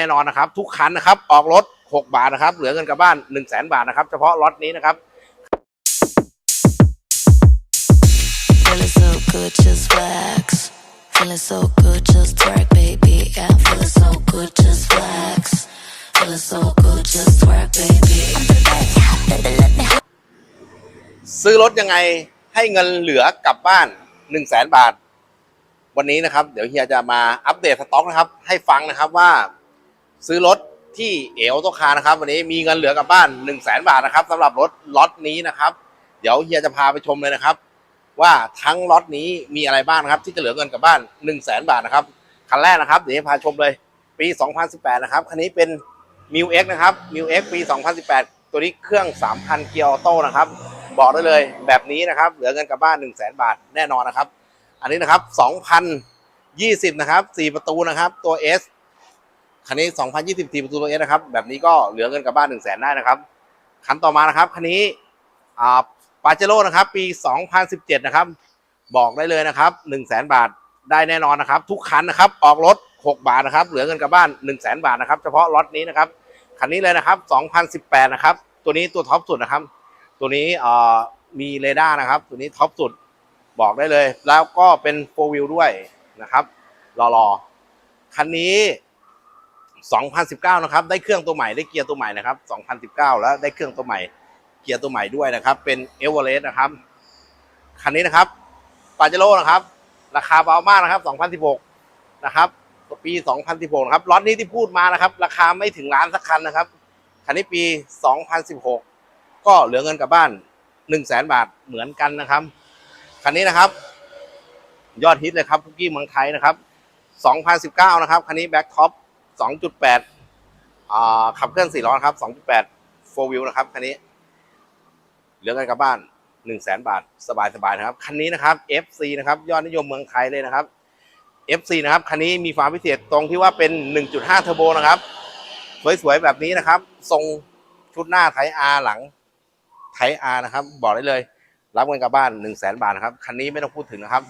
แน่นอนนะครับ ทุกคันนะครับ ออกรถ 6 บาทนะครับ เหลือเงินกลับบ้าน 1 0 0 0 0แบาทนะครับ เฉพาะล็อตนี้นะครับ Feeling so good, just flex. Feeling so good, just twerk, baby. Yeah, feeling so good, just flex. Feeling so good, just twerk, baby. I'm the best, baby, let me ซื้อรถยังไงให้เงินเหลือกลับบ้าน 1 0 0 0 0แบาท วันนี้นะครับ เดี๋ยวเฮียจะมาอัปเดตสต็อกนะครับ ให้ฟังนะครับว่า ซื้อรถที่เอลโตคานะครับ วันนี้มีเงินเหลือกลับบ้าน 1 0 0 0 0แบาทนะครับสำหรับรถล็อตนี้นะครับ เดี๋ยวเฮียจะพาไปชมเลยนะครับ ว่าทั้งล็อตนี้มีอะไรบ้างนะครับ ที่จะเหลือเงินกลับบ้าน 1 0 0 0 0แบาทนะครับคันแรกนะครับเดี๋ยวพาชมเลยปี 2018 นะครับคันนี้เป็น m ิวเอ็กนะครับ m ิวเอ็กปี 2018 ตัวนี้เครื่อง 3,000 เกียร์ออโต้นะครับบอกได้เลยแบบนี้นะครับเหลือเงินกลับบ้าน 1 0 0 0 0แบาทแน่นอนนะครับ อันนี้นะครับ 2020 นะครับ 4 ประตูนะครับตัว S คันนี้ 2024 ประตูตัว S นะครับ แบบนี้ก็เหลือเงินกลับบ้าน 1 0 0 0 0แได้นะครับ คันต่อมานะครับ คันนี้ปาเจโร่นะครับ ปี 2017 นะครับ บอกได้เลยนะครับ 1 0 0 0 0แบาทได้แน่นอนนะครับ ทุกคันนะครับ ออกรถ 6 บาทนะครับ เหลือเงินกลับบ้าน 1 0 0 0 0แบาทนะครับ เฉพาะล็อตนี้นะครับ คันนี้เลยนะครับ 2018 นะครับ ตัวนี้ตัวท็อปสุดนะครับ ตัวนี้มีเรดาร์นะครับ ตัวนี้ท็อปสุดบอกได้เลย แล้วก็เป็นโฟวิลด้วยนะครับ รอๆ คันนี้ 2019 นะครับ ได้เครื่องตัวใหม่ได้เกียร์ตัวใหม่นะครับ 2019 แล้วได้เครื่องตัวใหม่เกียร์ตัวใหม่ด้วยนะครับ เป็นเอเวอเรสต์นะครับคันนี้นะครับปาเจโร่นะครับ ราคาเบามากนะครับ 2016 นะครับปี 2016 นะครับล็อตนี้ที่พูดมานะครับ ราคาไม่ถึงล้านสักคันนะครับคันนี้ปี 2016 ก็เหลือเงินกลับบ้าน 1 0 0 0 0แบาทเหมือนกันนะครับคันนี้นะครับ ยอดฮิตเลยครับคุกกี้เมืองไทยนะครับ 2019 นะครับคันนี้แบ็คท็อป 2.8อ่าขับเคลื่อน4ล้อครับ 2.8 4 wheel นะครับ คันนี้ เหลือเงินกลับบ้าน 1 0 0 0 0แบาท สบายๆนะครับ คันนี้นะครับ FC นะครับ ยอดนิยมเมืองไทยเลยนะครับ FC นะครับ คันนี้มีความพิเศษตรงที่ว่าเป็น 1.5 เทอร์โบนะครับ สวยๆ แบบนี้นะครับ ทรงชุดหน้าไทอาหลังไทอานะครับ บอกได้เลย รับเงินกลับบ้าน 1 0 0 0 0แบาทนะครับ คันนี้ไม่ต้องพูดถึงนะครับ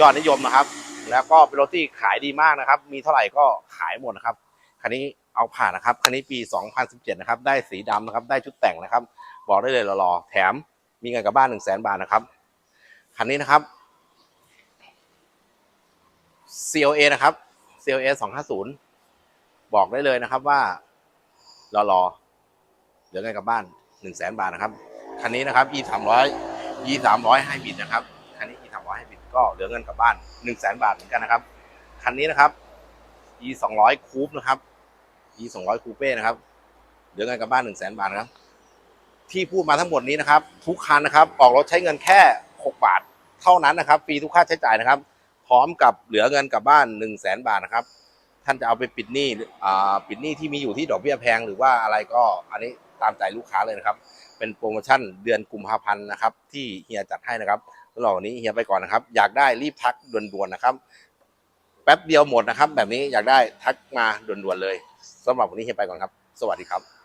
ยอดนิยมนะครับ แล้วก็เป็นรถที่ขายดีมากนะครับ มีเท่าไหร่ก็ขายหมดนะครับ คันนี้เอาผ่านนะครับ คันนี้ปี 2017 นะครับ ได้สีดำนะครับ ได้ชุดแต่งนะครับ บอกได้เลยรอๆแถมมีเงินกลับบ้าน 1 0 0 0 0แบาทนะครับ คันนี้นะครับ CLA นะครับ CLA 250 บอกได้เลยนะครับว่ารอรอๆเดี๋ยวเงินกลับบ้าน 1 0 0 0 0แบาทนะครับ คันนี้นะครับ E 300 E 300ให้บิดนะครับ ก็เหลือเงินกลับบ้าน1 0 0 0 0แสนบาทเหมือนกันนะครับ คันนี้นะครับ E 200คูปนะครับ E 200คูเป้นะครับ เหลือเงินกลับบ้าน1 0 0 0 0แสนบาทนะครับ ที่พูดมาทั้งหมดนี้นะครับ ทุกคันนะครับ ออกรถใช้เงินแค่ 6 บาท เท่านั้นนะครับ ฟรีทุกค่าใช้จ่ายนะครับ พร้อมกับเหลือเงินกลับบ้าน1 0 0 0 0แสนบาทนะครับ ท่านจะเอาไปปิดหนี้หรืออ่าปิดหนี้ที่มีอยู่ที่ดอกเบี้ยแพงหรือว่าอะไรก็อันนี้ตามใจลูกค้าเลยนะครับ เป็นโปรโมชั่นเดือนกุมภาพันธ์นะครับ ที่เฮียจัดให้นะครับ สำหรับวันนี้เฮียไปก่อนนะครับ อยากได้รีบทักด่วนๆนะครับ แป๊บเดียวหมดนะครับ แบบนี้อยากได้ทักมาด่วนๆเลยสำหรับวันนี้เฮียไปก่อนครับ สวัสดีครับ